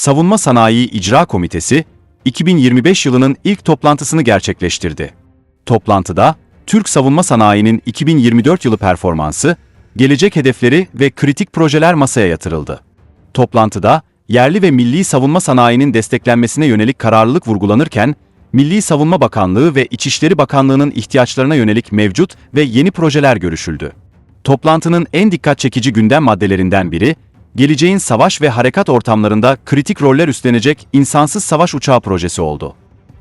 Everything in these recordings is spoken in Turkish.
Savunma Sanayi İcra Komitesi, 2025 yılının ilk toplantısını gerçekleştirdi. Toplantıda, Türk savunma sanayinin 2024 yılı performansı, gelecek hedefleri ve kritik projeler masaya yatırıldı. Toplantıda, yerli ve milli savunma sanayinin desteklenmesine yönelik kararlılık vurgulanırken, Milli Savunma Bakanlığı ve İçişleri Bakanlığı'nın ihtiyaçlarına yönelik mevcut ve yeni projeler görüşüldü. Toplantının en dikkat çekici gündem maddelerinden biri, geleceğin savaş ve harekat ortamlarında kritik roller üstlenecek insansız savaş uçağı projesi oldu.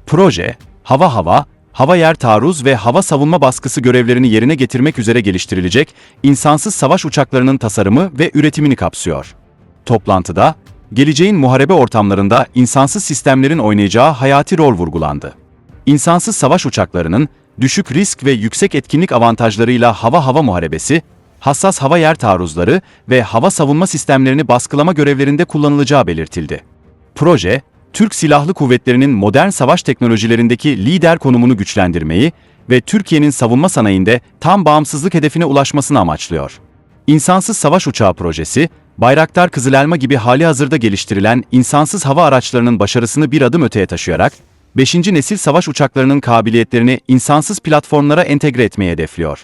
Proje, hava hava, hava yer taarruz ve hava savunma baskısı görevlerini yerine getirmek üzere geliştirilecek insansız savaş uçaklarının tasarımı ve üretimini kapsıyor. Toplantıda, geleceğin muharebe ortamlarında insansız sistemlerin oynayacağı hayati rol vurgulandı. İnsansız savaş uçaklarının düşük risk ve yüksek etkinlik avantajlarıyla hava-hava muharebesi, hassas hava yer taarruzları ve hava savunma sistemlerini baskılama görevlerinde kullanılacağı belirtildi. Proje, Türk Silahlı Kuvvetleri'nin modern savaş teknolojilerindeki lider konumunu güçlendirmeyi ve Türkiye'nin savunma sanayinde tam bağımsızlık hedefine ulaşmasını amaçlıyor. İnsansız Savaş Uçağı projesi, Bayraktar Kızıl Elma gibi hali hazırda geliştirilen insansız hava araçlarının başarısını bir adım öteye taşıyarak, 5. nesil savaş uçaklarının kabiliyetlerini insansız platformlara entegre etmeyi hedefliyor.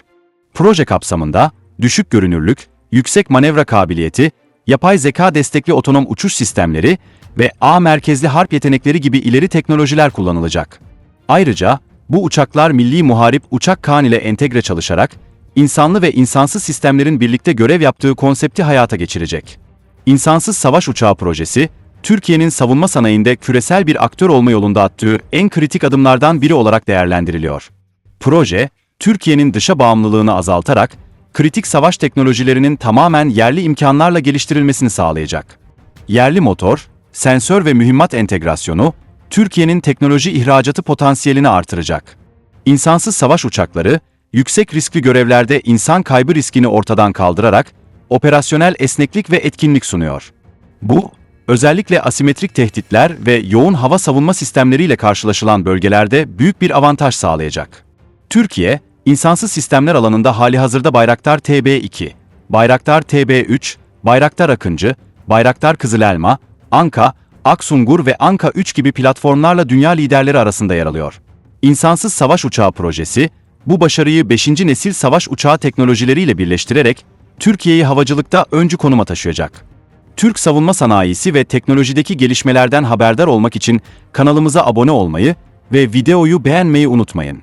Proje kapsamında, düşük görünürlük, yüksek manevra kabiliyeti, yapay zeka destekli otonom uçuş sistemleri ve ağ merkezli harp yetenekleri gibi ileri teknolojiler kullanılacak. Ayrıca, bu uçaklar Milli Muharip Uçak Kaan ile entegre çalışarak, insanlı ve insansız sistemlerin birlikte görev yaptığı konsepti hayata geçirecek. İnsansız Savaş Uçağı projesi, Türkiye'nin savunma sanayinde küresel bir aktör olma yolunda attığı en kritik adımlardan biri olarak değerlendiriliyor. Proje, Türkiye'nin dışa bağımlılığını azaltarak, kritik savaş teknolojilerinin tamamen yerli imkanlarla geliştirilmesini sağlayacak. Yerli motor, sensör ve mühimmat entegrasyonu, Türkiye'nin teknoloji ihracatı potansiyelini artıracak. İnsansız savaş uçakları, yüksek riskli görevlerde insan kaybı riskini ortadan kaldırarak, operasyonel esneklik ve etkinlik sunuyor. Bu, özellikle asimetrik tehditler ve yoğun hava savunma sistemleriyle karşılaşılan bölgelerde büyük bir avantaj sağlayacak. Türkiye, insansız sistemler alanında hali hazırda Bayraktar TB2, Bayraktar TB3, Bayraktar Akıncı, Bayraktar Kızılelma, Anka, Aksungur ve Anka 3 gibi platformlarla dünya liderleri arasında yer alıyor. İnsansız Savaş Uçağı projesi, bu başarıyı 5. nesil savaş uçağı teknolojileriyle birleştirerek Türkiye'yi havacılıkta öncü konuma taşıyacak. Türk savunma sanayisi ve teknolojideki gelişmelerden haberdar olmak için kanalımıza abone olmayı ve videoyu beğenmeyi unutmayın.